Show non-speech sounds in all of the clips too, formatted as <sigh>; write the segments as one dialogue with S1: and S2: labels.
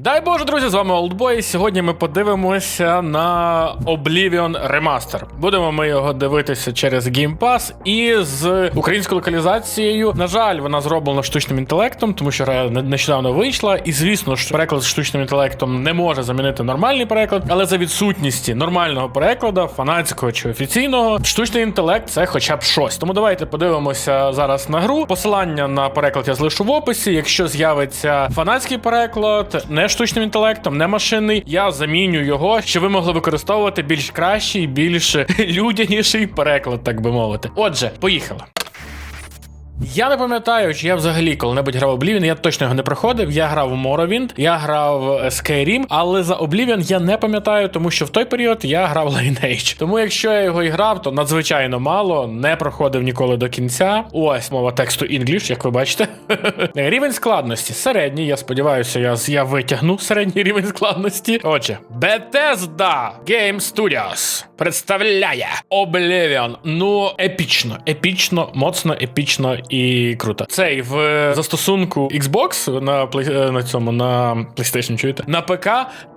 S1: Дай Боже, друзі, з вами Oldboy. Сьогодні ми подивимося на Oblivion Remaster. Будемо ми його дивитися через Game Pass і з українською локалізацією. На жаль, вона зроблена штучним інтелектом, тому що гра нещодавно вийшла. І звісно ж, переклад з штучним інтелектом не може замінити нормальний переклад, але за відсутністі нормального перекладу, фанатського чи офіційного, штучний інтелект це хоча б щось. Тому давайте подивимося зараз на гру. Посилання на переклад я залишу в описі. Якщо з'явиться фанатський переклад, не штучним інтелектом, не машинний, я заміню його, щоб ви могли використовувати більш кращий, більш <laughs> людяніший переклад, так би мовити. Отже, поїхали. Я не пам'ятаю, чи я взагалі коли-небудь грав Oblivion, я точно його не проходив. Я грав у Morrowind, я грав е, Skyrim, але за Oblivion я не пам'ятаю, тому що в той період я грав <laughs> Lineage. Тому якщо я його і грав, то надзвичайно мало, не проходив ніколи до кінця. Ось мова тексту English, як ви бачите. <laughs> рівень складності середній. Я сподіваюся, я, я витягну середній рівень складності. Отже, Bethesda Game Studios представляє Oblivion. Ну, епічно, епічно, моцно, епічно і круто. Цей в застосунку Xbox на е, на цьому на PlayStation, чуєте? На ПК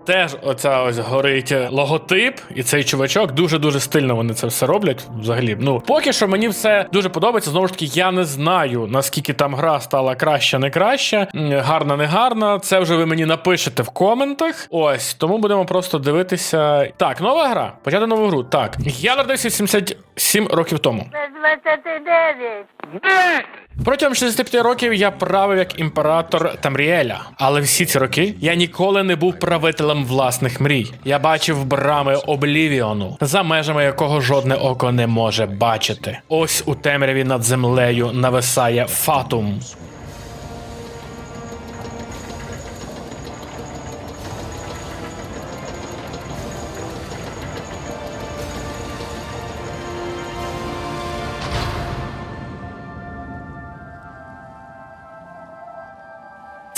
S1: теж оця ось горить логотип, і цей чувачок дуже дуже стильно вони це все роблять. Взагалі, ну поки що мені все дуже подобається. Знову ж таки, я не знаю наскільки там гра стала краща, не краща, гарна, не гарна. Це вже ви мені напишете в коментах. Ось тому будемо просто дивитися. Так, нова гра. Почати нову гру. Так, я народився 77 років тому.
S2: Це 29.
S1: Протягом 65 років я правив як імператор Тамріеля, але всі ці роки я ніколи не був правителем власних мрій. Я бачив брами Облівіону, за межами якого жодне око не може бачити. Ось у темряві над землею нависає Фатум.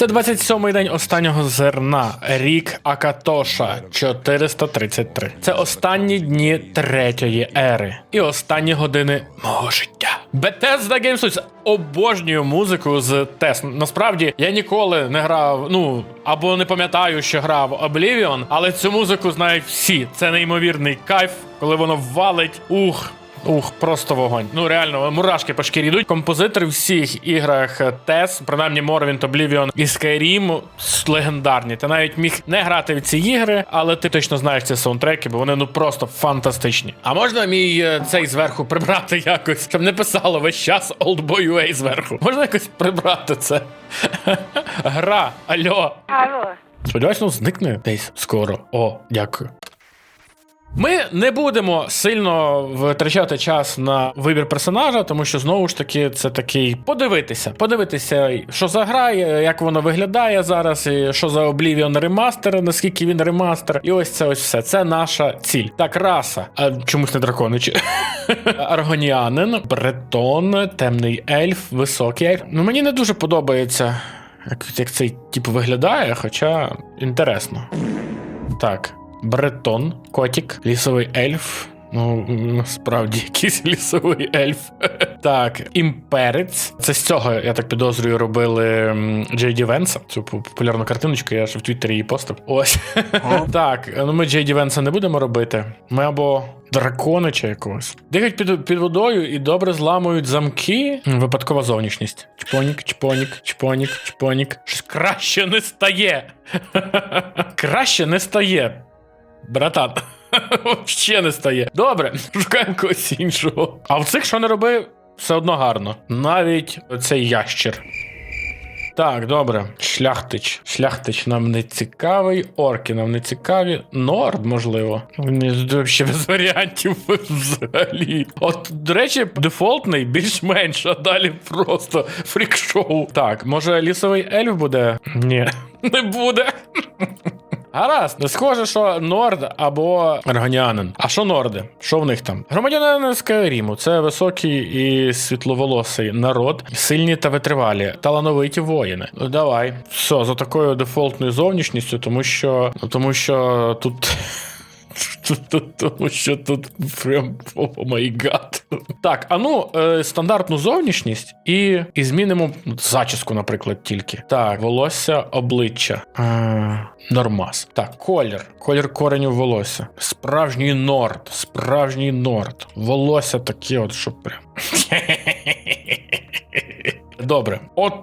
S1: Це 27-й день останнього зерна. Рік Акатоша 433. Це останні дні третьої ери і останні години мого життя. Bethesda Game Studios. обожнюю музику з Тес. Насправді я ніколи не грав. Ну або не пам'ятаю, що грав Oblivion, але цю музику знають всі. Це неймовірний кайф, коли воно валить. Ух. Ух, просто вогонь. Ну реально, мурашки по шкірі йдуть. Композитори в всіх іграх TES, принаймні Morrowind, Oblivion і Skyrim легендарні. Ти навіть міг не грати в ці ігри, але ти точно знаєш ці саундтреки, бо вони ну просто фантастичні. А можна мій е, цей зверху <laughs> прибрати якось, щоб не писало весь час Oldboy UA зверху. Можна якось прибрати це? <laughs> Гра, альо.
S2: Алло.
S1: Сподіваюсь, воно зникне десь скоро. О, дякую. Ми не будемо сильно витрачати час на вибір персонажа, тому що знову ж таки це такий подивитися, подивитися, що за гра, як воно виглядає зараз, і що за Oblivion ремастер, наскільки він ремастер. І ось це ось все. Це наша ціль. Так, раса. А чомусь не драконичі. <laughs> аргоніанин, бретон, темний ельф, високий ельф. Ну мені не дуже подобається, як, як цей тип виглядає, хоча інтересно. Так, бретон, котик, лісовий ельф. Ну, насправді, <laughs> якийсь лісовий ельф. <laughs> так, імперець. Це з цього, я так підозрюю, робили Джей Ді Венса. Цю популярну картиночку, я ж в Твіттері її постив. Ось. <laughs> так, ну ми Джей Ді Венса не будемо робити. Ми або драконича якогось. Дихають під, під водою і добре зламують замки. Випадкова зовнішність. Чпонік, чпонік, чпонік, чпонік. Щось краще не стає. краще не стає. Братан. <laughs> Ще не стає. Добре, <laughs> шукаємо когось іншого. А в цих, що не роби, все одно гарно. Навіть цей ящір. Так, добре. Шляхтич. Шляхтич нам не цікавий. Орки нам не цікаві. Норд, можливо. Ні, Взагалі без варіантів <laughs> взагалі. От, до речі, дефолтний більш-менш, а далі просто фрік-шоу. Так, може лісовий ельф буде? Ні, не буде. Гаразд, не схоже, що Норд або Арганіанин. А що Норди? Що в них там? Громадянин Скайріму це високий і світловолосий народ, сильні та витривалі, талановиті воїни. Ну давай. Все, за такою дефолтною зовнішністю, тому що. Тому що тут. <laughs> Тому що тут прям о май гад. Так, а ну, е, стандартну зовнішність і, і змінимо зачіску, наприклад, тільки. Так, волосся, обличчя. Е, нормас. Так, колір. Колір кореню волосся. Справжній норд. Справжній норд. Волосся таке, от, що прям. <laughs> Добре. От.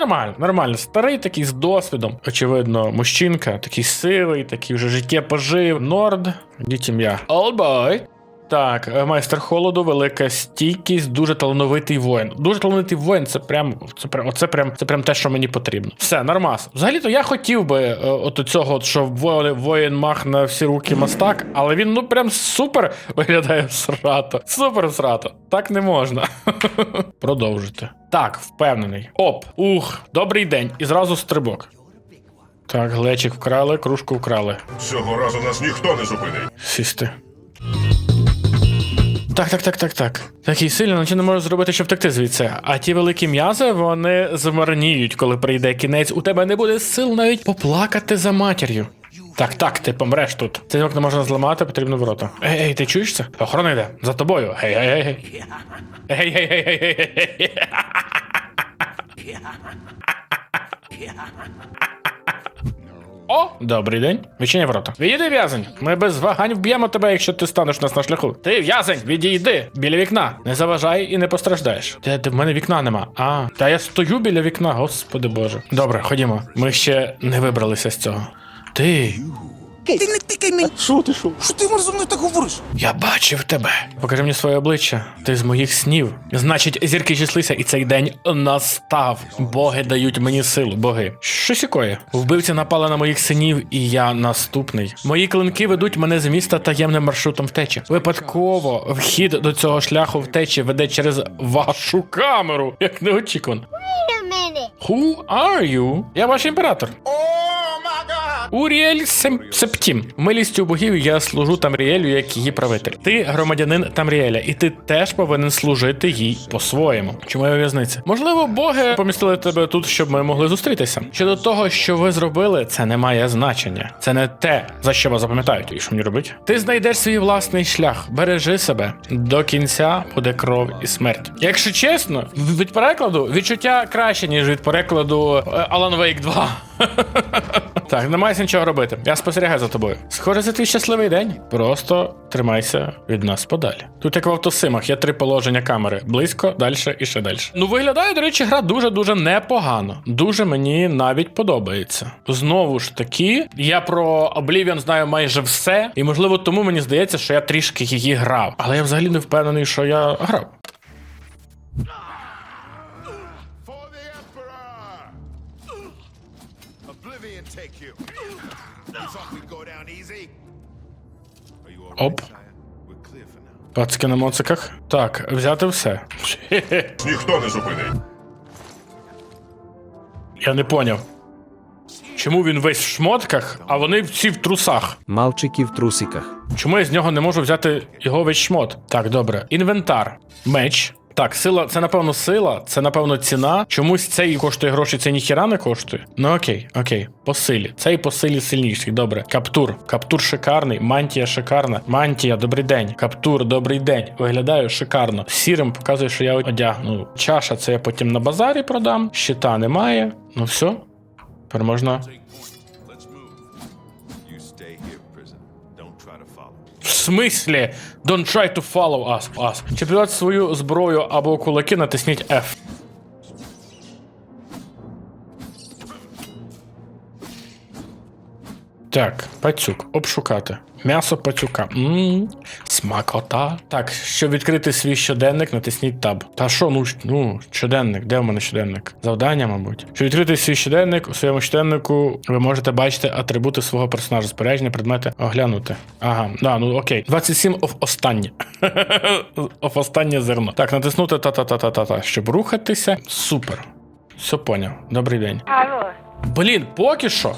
S1: Нормально, нормально. Старий такий з досвідом. Очевидно, мужчинка, такий сивий, такий вже життя пожив. Норд. Діть ім'я. Олбой. Так, е, майстер холоду, велика стійкість, дуже талановитий воїн. Дуже талановитий воїн, це прям, це прям, оце прям, це прям те, що мені потрібно. Все, нормас. Взагалі-то я хотів би е, от цього, що воїн, воїн мах на всі руки мастак, але він ну прям супер виглядає срато. Супер срато. Так не можна. <laughs> Продовжити. Так, впевнений. Оп, ух, добрий день. І зразу стрибок. Так, глечик вкрали, кружку вкрали.
S3: Цього разу нас ніхто не зупинить.
S1: Сісти. Так, так, так, так, так. Такий сильно нічого не можу зробити, щоб втекти звідси. А ті великі м'язи вони змарніють, коли прийде кінець. У тебе не буде сил навіть поплакати за матір'ю. Так, так, ти помреш тут. Цей не можна зламати, потрібно ворота. Ей, ей, ти чуєш це? Охорона йде. За тобою. Гей, гей, гей, гей. Гей, гей, гей, гей, гей, гей. О, добрий день. Відчиняй ворота. Відійди, в'язень. Ми без вагань вб'ємо тебе, якщо ти станеш нас на шляху. Ти в'язень, відійди біля вікна. Не заважай і не постраждаєш. Де, де в мене вікна нема. А, та я стою біля вікна, господи боже. Добре, ходімо. Ми ще не вибралися з цього. Ти.
S4: Ти не тикай мені! Що ти що? Що ти зі мною так говориш?
S1: Я бачив тебе. Покажи мені своє обличчя. Ти з моїх снів. Значить, зірки зійшлися, і цей день настав. Боги дають мені силу, боги. Що сікоє? Вбивці напали на моїх синів, і я наступний. Мої клинки ведуть мене з міста таємним маршрутом втечі. Випадково вхід до цього шляху втечі веде через вашу камеру. Як неочікувано.
S2: Wait a minute.
S1: Who are you? Я ваш імператор. Уріель. Септім. Милістю богів я служу Тамріелю як її правитель. Ти громадянин Тамріеля, і ти теж повинен служити їй по-своєму. Чому я у в'язниці? Можливо, боги помістили тебе тут, щоб ми могли зустрітися. Щодо того, що ви зробили, це не має значення. Це не те, за що вас запам'ятають. І що мені робити? Ти знайдеш свій власний шлях. Бережи себе. До кінця буде кров і смерть. Якщо чесно, від перекладу відчуття краще, ніж від перекладу е, Alan Wake 2. <laughs> Так, немає нічого робити. Я спостерігаю за тобою. Схоже, це твій щасливий день. Просто тримайся від нас подалі. Тут як в автосимах є три положення камери: близько, далі і ще далі. Ну, виглядає, до речі, гра дуже-дуже непогано. Дуже мені навіть подобається. Знову ж таки, я про Oblivion знаю майже все, і можливо тому мені здається, що я трішки її грав. Але я взагалі не впевнений, що я грав. Оп. Пацки на моциках. Так, взяти все. <laughs>
S3: Ніхто не зупинить.
S1: Я не поняв. Чому він весь в шмотках, а вони всі в трусах?
S5: Мальчики в трусиках.
S1: Чому я з нього не можу взяти його весь шмот? Так, добре. Інвентар. Меч. Так, сила, це напевно сила, це напевно ціна. Чомусь цей коштує гроші, це ніхіра не коштує. Ну окей, окей, по силі. Цей по силі сильніший. Добре. Каптур. Каптур шикарний. Мантія шикарна. Мантія, добрий день. Каптур, добрий день. Виглядаю шикарно. Сірим показує, що я одягну. Чаша, це я потім на базарі продам. Щита немає. Ну все. Тепер можна. В смислі? Don't try to follow us. us. Чи придати свою зброю або кулаки, натисніть F. Так, пацюк, обшукати. М'ясо пацюка. Ммм, смакота. Так, щоб відкрити свій щоденник, натисніть таб. Та що, ну, ну, щоденник, де в мене щоденник? Завдання, мабуть. Щоб відкрити свій щоденник, у своєму щоденнику ви можете бачити атрибути свого персонажа, спорядження, предмети, оглянути. Ага, да, ну окей. 27 оф останнє. <laughs> оф останнє зерно. Так, натиснути та-та-та-та-та-та. Щоб рухатися. Супер. Все поняв. Добрий день.
S2: Алло.
S1: Блін, поки що.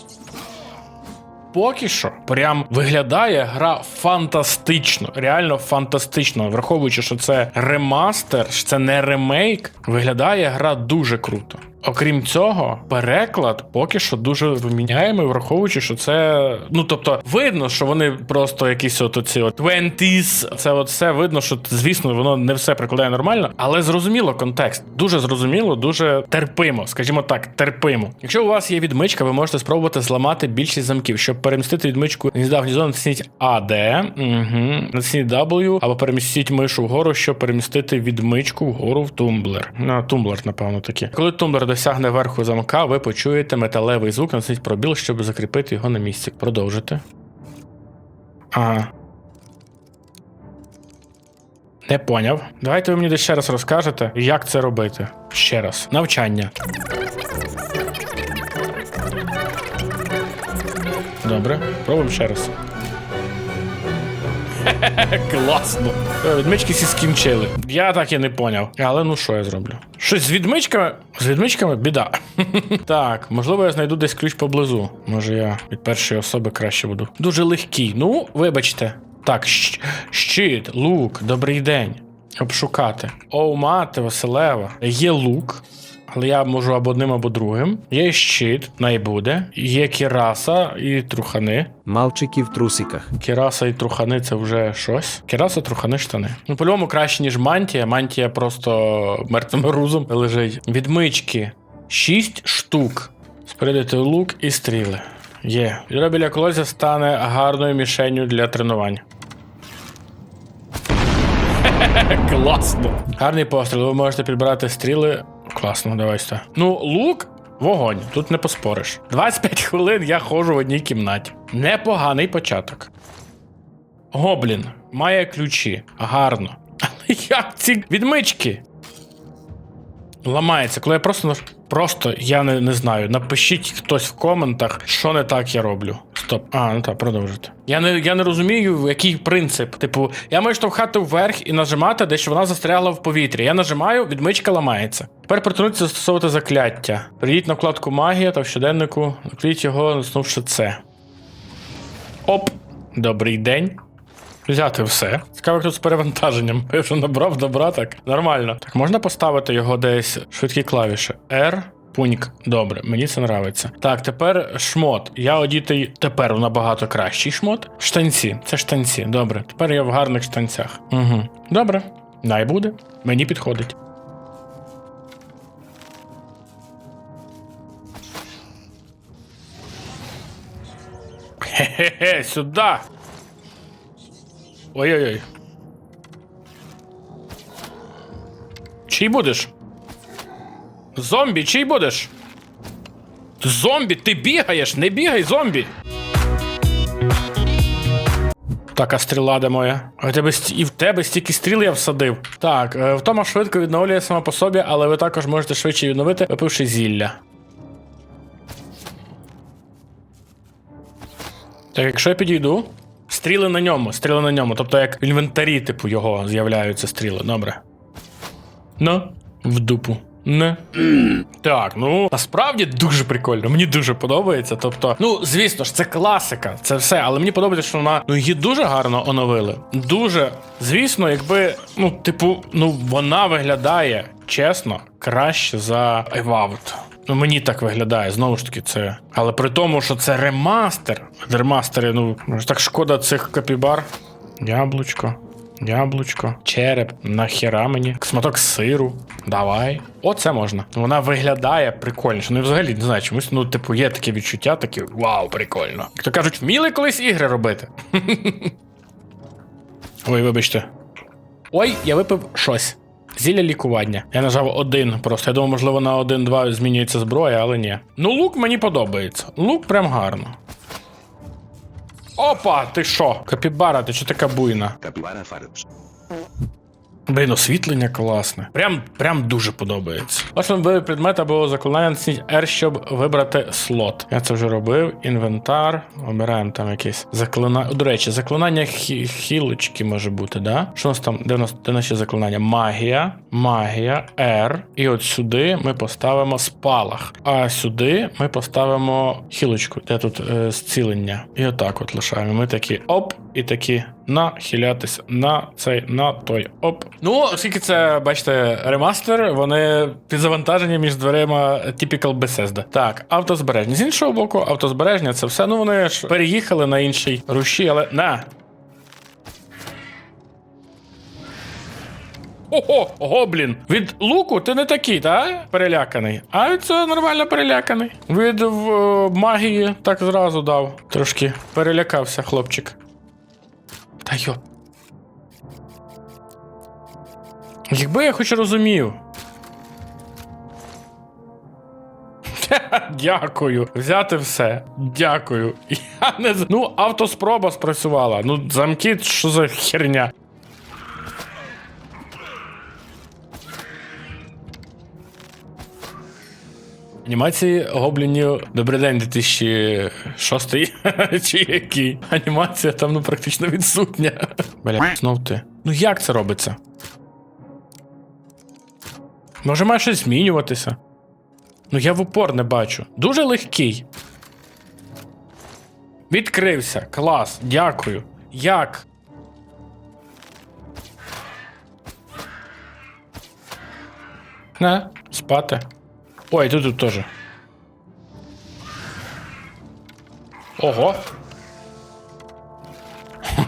S1: Поки що прям виглядає гра фантастично, реально фантастично. Враховуючи, що це ремастер, що це не ремейк, виглядає гра дуже круто. Окрім цього, переклад поки що дуже вміняємий, враховуючи, що це. Ну тобто, видно, що вони просто якісь от оці от 20s, Це от все видно, що звісно, воно не все прикладає нормально, але зрозуміло контекст. Дуже зрозуміло, дуже терпимо, скажімо так, терпимо. Якщо у вас є відмичка, ви можете спробувати зламати більшість замків. Щоб перемістити відмичку гнізда в гніздо, натисніть AD, угу. натисніть W, або перемістіть мишу вгору, щоб перемістити відмичку вгору в тумблер. На тумблер, напевно, таки. Коли тумблер досягне верху замка, ви почуєте металевий звук, натисніть пробіл, щоб закріпити його на місці. Продовжити. Ага. Не поняв. Давайте ви мені ще раз розкажете, як це робити. Ще раз. Навчання. Добре, пробуємо ще раз. <laughs> Класно. Е, Відмички всі скінчили. Я так і не поняв. Але ну що я зроблю? Щось з відмичками? З відмичками біда. <laughs> так, можливо, я знайду десь ключ поблизу. Може, я від першої особи краще буду. Дуже легкий. Ну, вибачте. Так, щит, лук, добрий день. Обшукати. Оу, мати, Василева. Є лук. Але я можу або одним, або другим. Є щит, найбуде. Є кіраса і трухани.
S5: Мальчики в трусиках.
S1: Кіраса і трухани це вже щось. Кіраса, трухани, штани. Ну, по-любому краще, ніж мантія. Мантія просто мертвим грузом лежить. Відмички. Шість штук. Спорядити лук і стріли. Є. Відро біля колодязя стане гарною мішенню для тренувань. <laughs> Класно. Гарний постріл. Ви можете підбирати стріли. Класно, давай сюди. Ну, лук. Вогонь, тут не поспориш. 25 хвилин я ходжу в одній кімнаті. Непоганий початок. Гоблін має ключі. Гарно. Але <laughs> як ці відмички? Ламається, коли я просто просто я не, не знаю. Напишіть хтось в коментах, що не так я роблю. Стоп. А, ну так, продовжуйте. Я не, я не розумію, який принцип. Типу, я маю штовхати вверх і нажимати, де що вона застрягла в повітрі. Я нажимаю, відмичка ламається. Тепер притонуться застосовувати закляття. Прийдіть на вкладку магія та в щоденнику, накліть його, натиснувши це. Оп! Добрий день. Взяти все. Цікаво, тут з перевантаженням. <laughs> Я вже набрав добра, так. Нормально. Так, можна поставити його десь швидкі клавіші. R. Пуньк. Добре, мені це нравиться. Так, тепер шмот. Я одітий тепер набагато кращий шмот. Штанці. Це штанці. Добре. Тепер я в гарних штанцях. Угу. Добре. Най буде. Мені підходить. Хе-хе-хе, сюди. Ой-ой-ой. Чий будеш? Зомбі, чий будеш? Зомбі, ти бігаєш, не бігай, зомбі. Така стріла де моя. А тебе і в тебе стільки стріл я всадив. Так, е, втома швидко відновлює сама по собі, але ви також можете швидше відновити, випивши зілля. Так, якщо я підійду, стріли на ньому, стріли на ньому. Тобто як в інвентарі, типу, його з'являються стріли. Добре. Ну, в дупу. Не. Так, ну насправді дуже прикольно. Мені дуже подобається. Тобто, ну звісно ж, це класика, це все. Але мені подобається, що вона ну її дуже гарно оновили. Дуже, звісно, якби, ну, типу, ну вона виглядає чесно краще за Evout. Ну, мені так виглядає, знову ж таки, це. Але при тому, що це ремастер. Ремастери, ну, так шкода цих капібар. Яблучко. Яблучко, череп, нахера мені, сматок сиру. Давай. Оце можна. Вона виглядає прикольніше. Ну взагалі не знаю, чомусь, ну, типу, є таке відчуття, таке вау, прикольно. Як то кажуть, вміли колись ігри робити. <laughs> Ой, вибачте. Ой, я випив щось. Зілля лікування. Я нажав один просто. Я думав, можливо, на 1-2 змінюється зброя, але ні. Ну, лук мені подобається. Лук прям гарно. Опа, ти що? Капібара, ти що така буйна?
S6: Капібара Farms.
S1: Блін, освітлення класне. Прям, прям дуже подобається. Ось вибір предмет або натисніть R, щоб вибрати слот. Я це вже робив. Інвентар. Обираємо там якесь заклинання. До речі, заклинання хі... хілочки може бути, да? Що у нас там? Де у нас де наші заклинання? Магія, магія, R. І от сюди ми поставимо спалах. А сюди ми поставимо хілочку, де тут е, зцілення. І отак от лишаємо. Ми такі оп, і такі нахилятися на цей, на той. Оп. Ну, оскільки це, бачите, ремастер, вони підзавантажені між дверима Typical Bethesda. Так, автозбережні. З іншого боку, автозбережня це все. Ну вони ж переїхали на інший руші, але на. Ого, гоблін. Від луку ти не такий, та? Переляканий. А цього нормально переляканий. Від е, магії так зразу дав. Трошки перелякався хлопчик. Та йо. Якби я хоч розумів. <laughs> Дякую. Взяти все. Дякую. <laughs> Я не Ну, автоспроба спрацювала. Ну, замки, що за херня? Анімації гоблінів Добрий день 2006 <laughs> чи який? Анімація там ну практично відсутня. Бля, знов ти. Ну як це робиться? Може, має щось змінюватися? Ну я в упор не бачу. Дуже легкий. Відкрився. Клас. Дякую. Як? Не, спати. Ой, тут тут теж. Ого.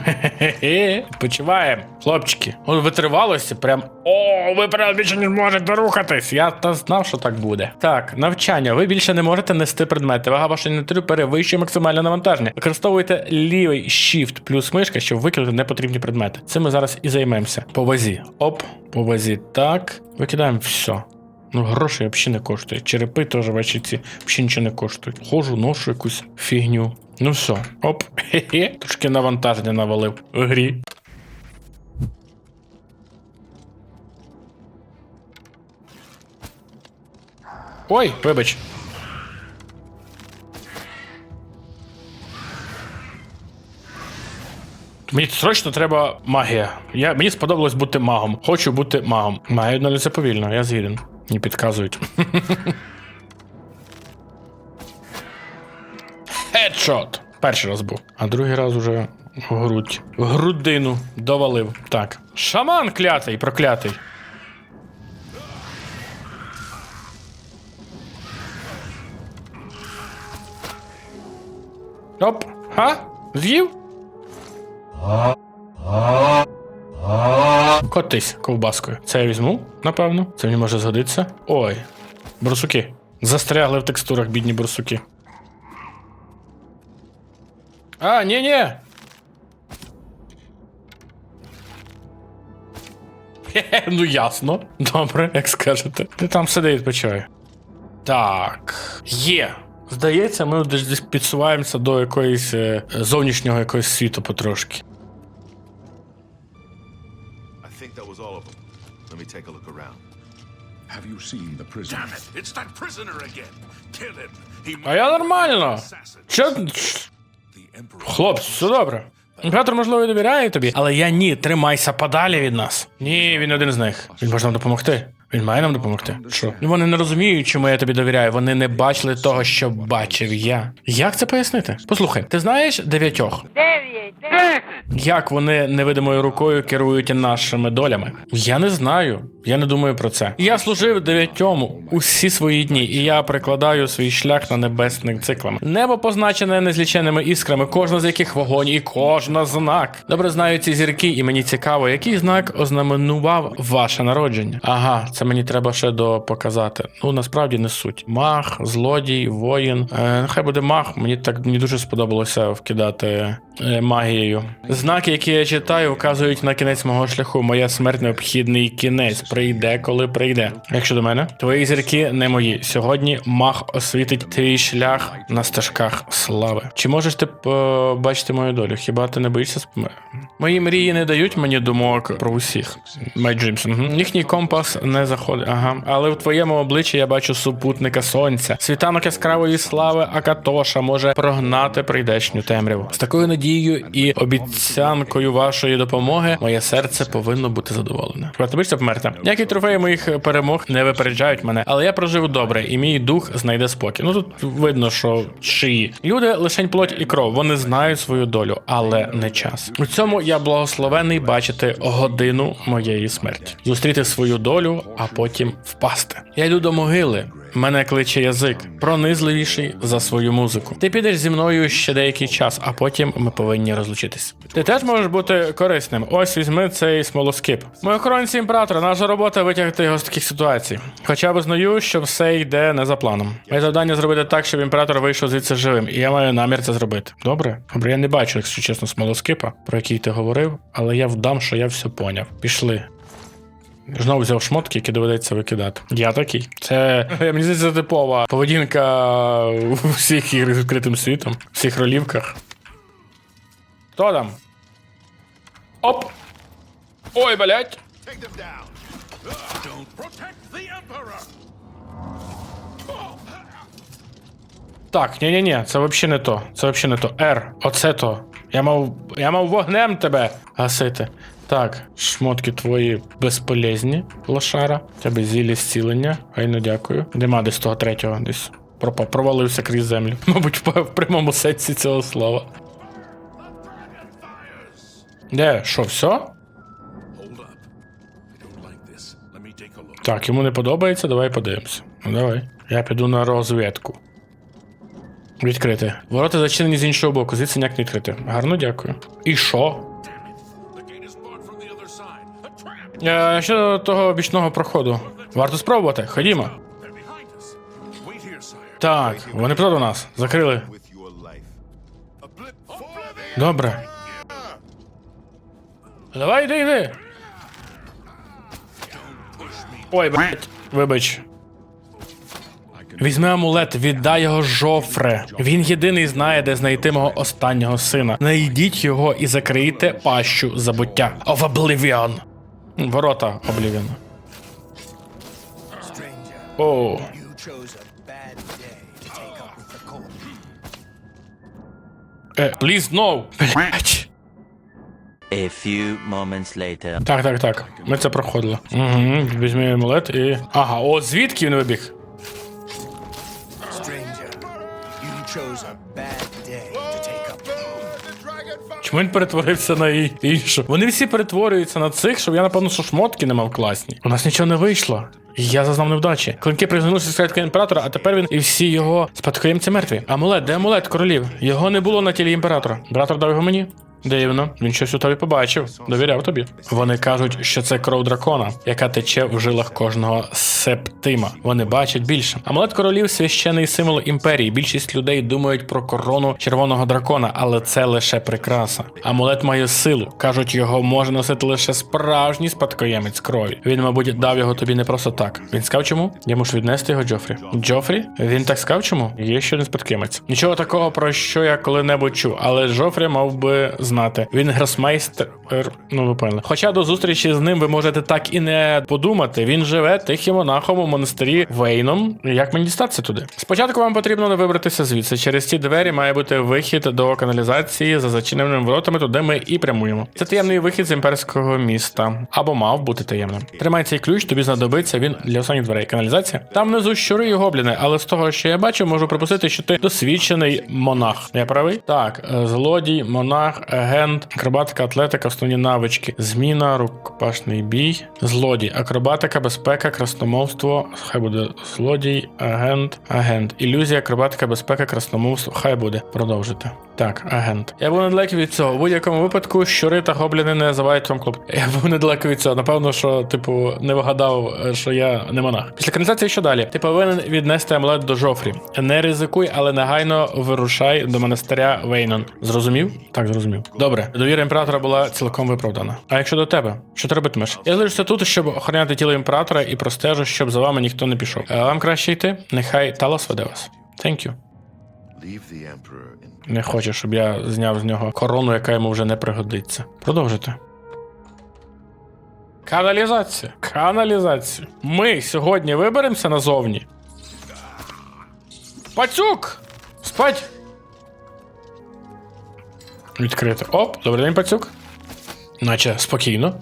S1: Хе-хе-хе. Почуваємо, хлопчики. О, витривалося, прям. О, ви прям більше не можете рухатись. Я та знав, що так буде. Так, навчання. Ви більше не можете нести предмети. Вага вашої інвентарю перевищує максимальне навантаження. Використовуйте лівий Shift плюс мишка, щоб викинути непотрібні предмети. Цим ми зараз і займемося. По вазі. Оп, по вазі. Так. Викидаємо все. Ну, гроші взагалі не коштують. Черепи теж ваші ці взагалі нічого не коштують. Хожу, ношу якусь фігню. Ну все, оп, <laughs> хе-хе. Трошки навантаження навалив в грі. Ой, вибач. Мені срочно треба магія. Я, мені сподобалось бути магом. Хочу бути магом. Маю на це повільно, я згіден. Не підказують. Хедшот. Перший раз був, а другий раз уже в грудь. В грудину довалив. Так. Шаман клятий, проклятий. Оп. Ха? З'їв? Котись ковбаскою. Це я візьму, напевно. Це мені може згодитися. Ой. Бурсуки. Застрягли в текстурах, бідні бурсуки. А, ні, ні. Хе-хе, ну ясно. Добре, як скажете. Ти там сиди відпочивай. Так. Є. Здається, ми десь десь підсуваємося до якоїсь е, зовнішнього якогось світу потрошки.
S3: Me take a look around.
S6: Have you seen the prisoner?
S7: Damn it! It's that prisoner again. Kill him. He
S1: А я нормально.
S7: assassin.
S1: Що? Хлопці, все добре. Імператор, можливо, і довіряє тобі, але я ні, тримайся подалі від нас. Ні, він один з них. Він може нам допомогти. Він має нам допомогти. Що? Ну, Вони не розуміють, чому я тобі довіряю. Вони не бачили того, що бачив я. Як це пояснити? Послухай, ти знаєш дев'ятьох?
S2: Дев'ять. Дев'ять.
S1: Як вони невидимою рукою керують нашими долями? Я не знаю. Я не думаю про це. Я служив дев'ятьому усі свої дні, і я прикладаю свій шлях на небесних циклами. Небо позначене незліченими іскрами, кожна з яких вогонь і кожна знак. Добре знаю ці зірки, і мені цікаво, який знак ознаменував ваше народження. Ага, це мені треба ще до показати. Ну насправді не суть. Маг, злодій, воїн. Е, нехай буде маг. Мені так мені дуже сподобалося вкидати е, магією. Знаки, які я читаю, вказують на кінець мого шляху. Моя смерть необхідний кінець. Прийде, коли прийде. Якщо до мене, твої зірки не мої. Сьогодні маг освітить твій шлях на стежках слави. Чи можеш ти побачити мою долю? Хіба ти не боїшся спомерти? Мої мрії не дають мені думок про усіх. My. Мгм. Їхній компас не заходить. Ага. Але в твоєму обличчі я бачу супутника сонця. Світанок яскравої слави Акатоша може прогнати прийдешню темряву. З такою надією і обіцянкою вашої допомоги моє серце повинно бути задоволене. Тепер ти боїшся померти. Ніякі трофеї моїх перемог не випереджають мене, але я прожив добре, і мій дух знайде спокій. Ну тут видно, що чиї люди лишень плоть і кров. Вони знають свою долю, але не час. У цьому я благословений бачити годину моєї смерті, зустріти свою долю, а потім впасти. Я йду до могили. Мене кличе язик, пронизливіший за свою музику. Ти підеш зі мною ще деякий час, а потім ми повинні розлучитись. Ти теж можеш бути корисним. Ось візьми цей смолоскип. Ми охоронці імператора. Наша робота витягти його з таких ситуацій. Хоча б знаю, що все йде не за планом. Моє завдання зробити так, щоб імператор вийшов звідси живим, і я маю намір це зробити. Добре? Добре, я не бачу, якщо чесно, смолоскипа, про який ти говорив, але я вдам, що я все поняв. Пішли. Знову взяв шмотки, які доведеться викидати. Я такий. Це <laughs> мені здається, типова поведінка у всіх іграх з відкритим світом, в всіх ролівках. Хто там? Оп! Ой, блять! Так, ні, ні, ні, це взагалі не то. Це взагалі не то. Р, оце то. Я мав. Я мав вогнем тебе гасити. Так, шмотки твої безполезні, лошара. Тебе зілля зцілення. Гайно дякую. Нема десь того третього, десь. Пропа, провалився крізь землю. <laughs> Мабуть, в, прямому сенсі цього слова. Де? Що, все? Так, йому не подобається, давай подивимося. Ну давай. Я піду на розвідку. Відкрити. Ворота зачинені з іншого боку, звідси ніяк не відкрити. Гарно дякую. І що? Е, щодо того бічного проходу. Варто спробувати. Ходімо. Так, вони позаду нас. Закрили. Добре. Давай, йди, йди. Ой, блять. Вибач. Візьми амулет, віддай його Жофре. Він єдиний знає, де знайти мого останнього сина. Найдіть його і закрийте пащу забуття. Of Oblivion. Ворота Oblivion. О,
S4: You chose a bad day to take up with the cold.
S1: е, please no. Блять.
S8: A few moments later.
S1: Так, так, так. Ми це проходили. Угу. Візьми амулет і. Ага, о, звідки він вибіг?
S4: Stranger, you chose a bad
S1: Чому він перетворився на іншу? Вони всі перетворюються на цих, щоб я, напевно, що шмотки не мав класні. У нас нічого не вийшло. Я зазнав невдачі. Клинки призвернулися з імператора, а тепер він і всі його спадкоємці мертві. Амулет, де амулет королів? Його не було на тілі імператора. Імператор дав його мені. Дивно, він щось у тобі побачив. Довіряв тобі. Вони кажуть, що це кров дракона, яка тече в жилах кожного септима. Вони бачать більше. Амулет королів священий символ імперії. Більшість людей думають про корону червоного дракона, але це лише прикраса. Амулет має силу. кажуть, його може носити лише справжній спадкоємець крові. Він, мабуть, дав його тобі не просто так. Він сказав чому? Я мушу віднести його Джофрі. Джофрі? Він так сказав чому? Є ще один спадкоємець. Нічого такого, про що я коли-небудь чув, але Джофрі мав би знати. Він гросмейстер. Ну, ви поняли. Хоча до зустрічі з ним ви можете так і не подумати. Він живе тихим монахом у монастирі Вейном. Як мені дістатися туди? Спочатку вам потрібно не вибратися звідси. Через ці двері має бути вихід до каналізації за зачиненими воротами, туди ми і прямуємо. Це таємний вихід з імперського міста. Або мав бути таємним. Тримай цей ключ, тобі знадобиться він для останніх дверей. Каналізація. Там внизу щури і гобліни, але з того, що я бачу, можу припустити, що ти досвідчений монах. Я правий? Так, е, злодій, монах, агент, акробатика, атлетика, основні навички, зміна, рукопашний бій, злодій, акробатика, безпека, красномовство. Хай буде злодій, агент, агент, ілюзія, акробатика, безпека, красномовство. Хай буде. Продовжити. Так, агент. Я був недалеко від цього. У будь-якому випадку щури та гобліни не називають вам клуб. Я був недалеко від цього. Напевно, що, типу, не вигадав, е, що я не монах. Після каналізації що далі? Ти повинен віднести амулет до Жофрі. Не ризикуй, але негайно вирушай до монастиря Вейнон. Зрозумів? Так, зрозумів. Добре, довіра імператора була цілком виправдана. А якщо до тебе, що ти робитимеш? Я залишуся тут, щоб охороняти тіло імператора і простежу, щоб за вами ніхто не пішов. А вам краще йти? Нехай Талос веде вас. Thank you. Не хоче, щоб я зняв з нього корону, яка йому вже не пригодиться. Продовжуйте. Каналізація. Каналізація. Ми сьогодні виберемося назовні. Пацюк! Спать! Відкрито. Оп, добрий день, пацюк. Наче спокійно.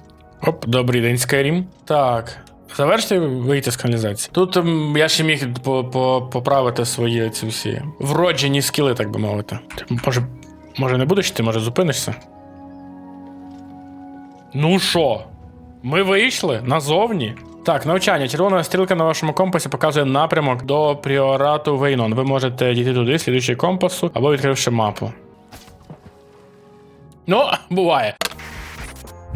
S1: Оп, добрий день, Скайрім. Так. Завершити вийти з каналізації. Тут ем, я ще міг по- по- поправити свої ці всі вроджені скіли, так би мовити. Ти, Може, може не будеш ти, може зупинишся? Ну що? Ми вийшли назовні. Так, навчання. Червона стрілка на вашому компасі показує напрямок до пріорату Вейнон. Ви можете дійти туди, слідуючи компасу, або відкривши мапу. Ну, буває.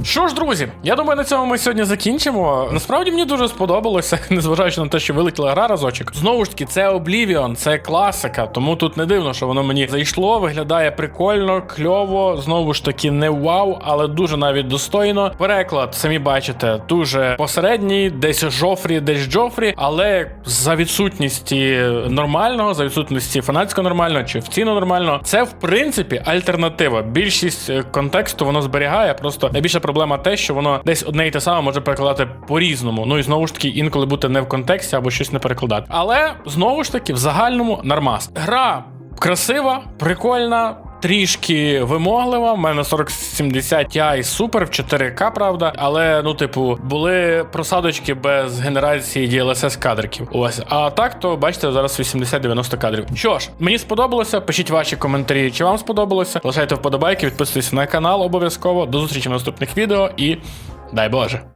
S1: Що ж, друзі, я думаю, на цьому ми сьогодні закінчимо. Насправді мені дуже сподобалося, <laughs> незважаючи на те, що вилетіла гра разочок. Знову ж таки, це Oblivion, це класика, тому тут не дивно, що воно мені зайшло. Виглядає прикольно, кльово. Знову ж таки, не вау, але дуже навіть достойно. Переклад, самі бачите, дуже посередній, десь Жофрі, десь Джофрі, але за відсутності нормального, за відсутності фанатського нормального чи офіційно нормального, це в принципі альтернатива. Більшість е, контексту воно зберігає. Просто найбільша проблема те, що воно десь одне і те саме може перекладати по-різному. Ну і знову ж таки, інколи бути не в контексті або щось не перекладати. Але знову ж таки, в загальному нормас. Гра красива, прикольна. Трішки вимоглива. У мене 4070 Ti супер в 4К, правда. Але, ну, типу, були просадочки без генерації DLSS кадриків. Ось. А так, то бачите, зараз 80-90 кадрів. Що ж, мені сподобалося. Пишіть ваші коментарі, чи вам сподобалося. Лишайте вподобайки, підписуйтесь на канал обов'язково. До зустрічі в наступних відео і дай Боже.